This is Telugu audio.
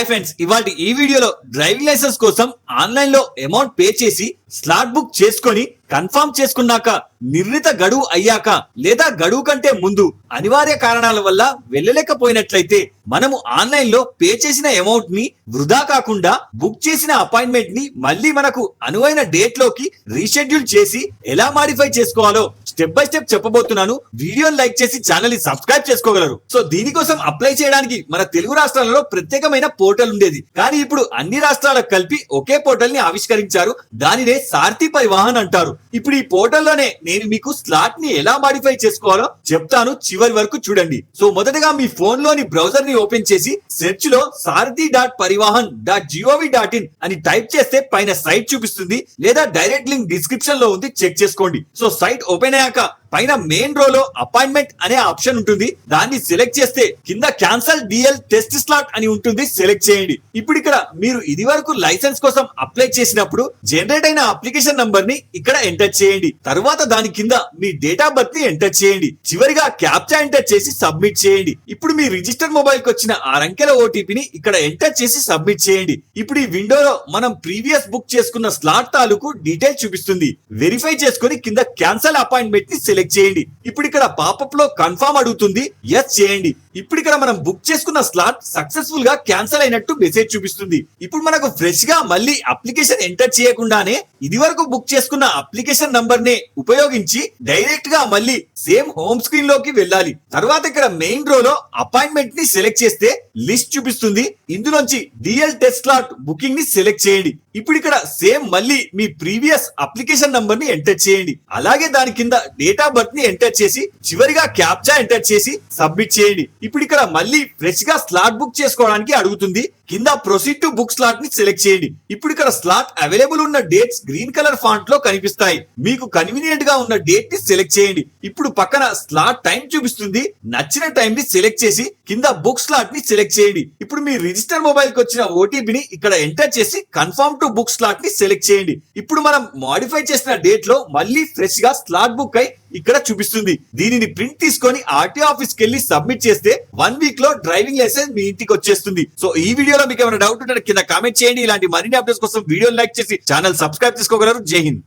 హాయ్ ఫ్రెండ్స్ ఇవాళ ఈ వీడియోలో డ్రైవింగ్ లైసెన్స్ కోసం ఆన్లైన్లో అమౌంట్ పే చేసి స్లాట్ బుక్ చేసుకొని కన్ఫర్మ్ చేసుకున్నాక నిర్ణీత గడువు అయ్యాక లేదా గడువు కంటే ముందు అనివార్య కారణాల వల్ల వెళ్ళలేకపోయినట్లయితే మనము ఆన్లైన్లో పే చేసిన అమౌంట్ని వృధా కాకుండా బుక్ చేసిన అపాయింట్మెంట్ని మళ్ళీ మనకు అనువైన డేట్లోకి రీషెడ్యూల్ చేసి ఎలా మాడిఫై చేసుకోవాలో స్టెప్ బై స్టెప్ చెప్పబోతున్నాను. వీడియోని లైక్ చేసి ఛానల్ని సబ్స్క్రైబ్ చేసుకోగలరు. సో దీనికోసం అప్లై చేయడానికి మన తెలుగు రాష్ట్రాలలో ప్రత్యేకమైన పోర్టల్ ఉండేది. కానీ ఇప్పుడు అన్ని రాష్ట్రాలకు కలిపి ఒకే పోర్టల్ని ఆవిష్కరించారు. దానినే సారథిపై వాహన్ అంటారు ఇప్పుడు ఈ పోర్టల్లోనే నేను మీకు స్లాట్ని ఎలా మాడిఫై చేసుకోవాలో చెప్తాను చివరి వరకు చూడండి. సో మొదటగా మీ ఫోన్లోని బ్రౌజర్ని ఓపెన్ చేసి సెర్చ్లో Sarathi dot Parivahan dot GOV dot in అని టైప్ చేస్తే పైన సైట్ చూపిస్తుంది లేదా డైరెక్ట్ లింక్ డిస్క్రిప్షన్లో ఉంది చెక్ చేసుకోండి. సో సైట్ ఓపెన్ అయ్యాక పైన మెయిన్ రో లో అపాయింట్మెంట్ అనే ఆప్షన్ ఉంటుంది. దాన్ని సెలెక్ట్ చేస్తే కింద క్యాన్సల్ డిఎల్ టెస్ట్ స్లాట్ అని ఉంటుంది సెలెక్ట్ చేయండి. ఇప్పుడు ఇక్కడ మీరు ఇది వరకు లైసెన్స్ కోసం అప్లై చేసినప్పుడు జనరేట్ అయిన అప్లికేషన్ నంబర్ని ఇక్కడ ఎంటర్ చేయండి. తర్వాత దాని కింద మీ డేట్ ఆఫ్ బర్త్ని ఎంటర్ చేయండి. చివరిగా క్యాప్చా ఎంటర్ చేసి సబ్మిట్ చేయండి. ఇప్పుడు మీ రిజిస్టర్ మొబైల్కి వచ్చిన ఆ అంకెల ఓటీపీని ఇక్కడ ఎంటర్ చేసి సబ్మిట్ చేయండి. ఇప్పుడు ఈ విండోలో మనం ప్రీవియస్ బుక్ చేసుకున్న స్లాట్ తాలూకు డీటెయిల్ చూపిస్తుంది. వెరిఫై చేసుకుని కింద క్యాన్సల్ అపాయింట్మెంట్ని సెలెక్ట్ చేయండి. ఇప్పుడు ఇక్కడ పాపప్లో కన్ఫర్మ్ అడుగుతుంది. ఎస్ చేయండి. ఇప్పుడు ఇక్కడ మనం బుక్ చేసుకున్న స్లాట్ సక్సెస్ఫుల్గా క్యాన్సల్ అయినట్టు మెసేజ్ చూపిస్తుంది. ఇప్పుడు మనకు ఫ్రెష్గా మళ్ళీ అప్లికేషన్ ఎంటర్ చేయకుండానే ఇది వరకు బుక్ చేసుకున్న అప్లికేషన్ నంబర్ నే ఉపయోగించి డైరెక్ట్గా మళ్ళీ సేమ్ హోమ్ స్క్రీన్లోకి వెళ్ళాలి. తర్వాత ఇక్కడ మెయిన్ రో లో అపాయింట్మెంట్ని సెలెక్ట్ చేస్తే లిస్ట్ చూపిస్తుంది. ఇందులోంచి డిఎల్ టెస్ట్ స్లాట్ బుకింగ్ని సెలెక్ట్ చేయండి. ఇప్పుడు ఇక్కడ సేమ్ మళ్ళీ మీ ప్రీవియస్ అప్లికేషన్ నంబర్ని ఎంటర్ చేయండి. అలాగే దాని కింద డేట్ ఆఫ్ బర్త్ని ఎంటర్ చేసి చివరిగా క్యాప్చా ఎంటర్ చేసి సబ్మిట్ చేయండి. ఇప్పుడు ఇక్కడ మళ్ళీ ఫ్రెష్గా స్లాట్ బుక్ చేసుకోవడానికి అడుగుతుంది. కింద ప్రొసీడ్ టు బుక్ స్లాట్ని సెలెక్ట్ చేయండి. ఇప్పుడు ఇక్కడ స్లాట్ అవైలబుల్ ఉన్న డేట్స్ గ్రీన్ కలర్ ఫాంట్లో కనిపిస్తాయి. మీకు కన్వీనియంట్గా ఉన్న డేట్ని సెలెక్ట్ చేయండి. ఇప్పుడు పక్కన స్లాట్ టైం చూపిస్తుంది. నచ్చిన టైం ని సెలెక్ట్ చేసి కింద బుక్ స్లాట్ని సెలెక్ట్ చేయండి. ఇప్పుడు మీ రిజిస్టర్ మొబైల్కి వచ్చిన ఓటీపీని ఇక్కడ ఎంటర్ చేసి కన్ఫర్మ్ టు బుక్ స్లాట్ని సెలెక్ట్ చేయండి. ఇప్పుడు మనం మాడిఫై చేసిన డేట్లో మళ్ళీ ఫ్రెష్గా స్లాట్ బుక్ అయి ఇక్కడ చూపిస్తుంది. దీనిని ప్రింట్ తీసుకొని ఆర్టీ ఆఫీస్కి వెళ్ళి సబ్మిట్ చేస్తే వన్ వీక్లో డ్రైవింగ్ లైసెన్స్ మీ ఇంటికి వచ్చేస్తుంది. సో ఈ వీడియోలో మీకు ఏమైనా డౌట్ ఉంటే కింద కామెంట్ చేయండి. ఇలాంటి మరిన్ని అప్డేట్స్ కోసం వీడియో లైక్ చేసి ఛానల్ సబ్స్క్రైబ్ చేసుకోగలరు. జై హింద్.